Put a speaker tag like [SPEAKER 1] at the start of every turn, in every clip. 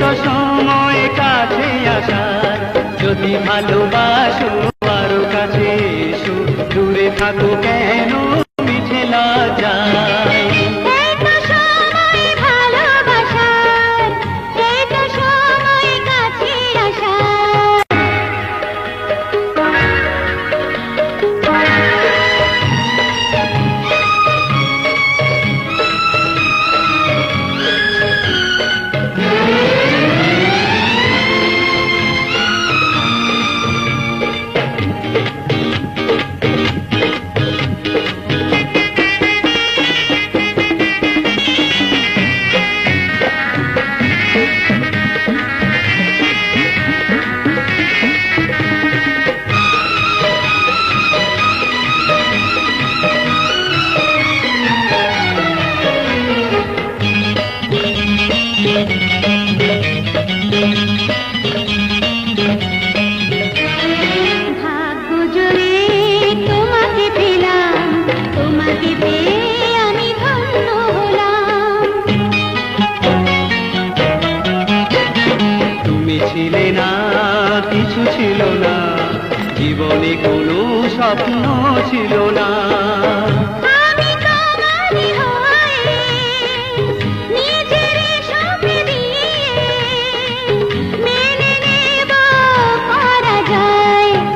[SPEAKER 1] তো সময় কাছে আসা যদি ভালোবাসো আরও কাছে
[SPEAKER 2] এসো। দূরে থাকো কেন? Thank you. জীবনে কোনো স্বপ্ন ছিল না।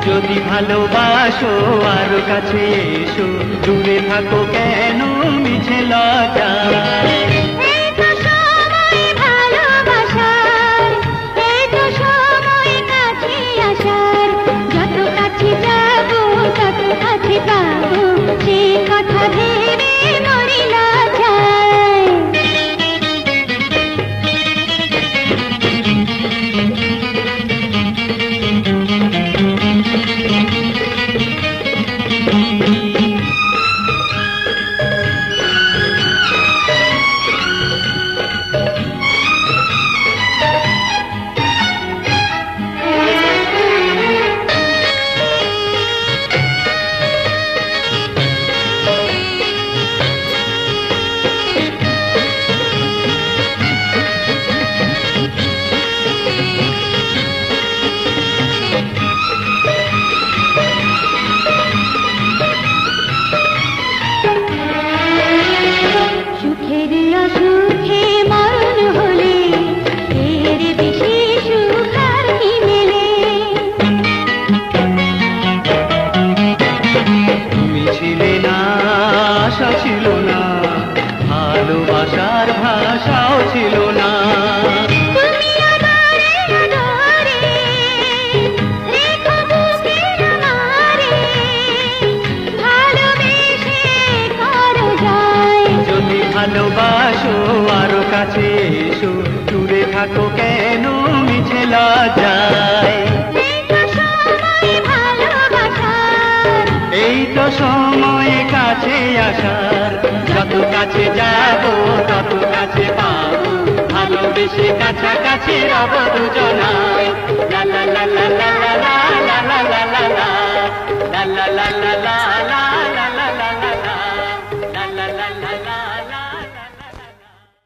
[SPEAKER 2] যদি ভালোবাসো আর কাছে এসো দূরে থাকো কেন মিছে লজায় ছিলে না ভালোবাসার ভাষাও ছিল কাছে এসো দূরে থাকো কেন? মিছে লজায়
[SPEAKER 1] এই তো সময়
[SPEAKER 2] কাছে আসার। যত কাছে যাব তত কাছে পাবো। ভালোবেসে কাছাকাছি রব দুজনায় লা লা লা লা লা লা।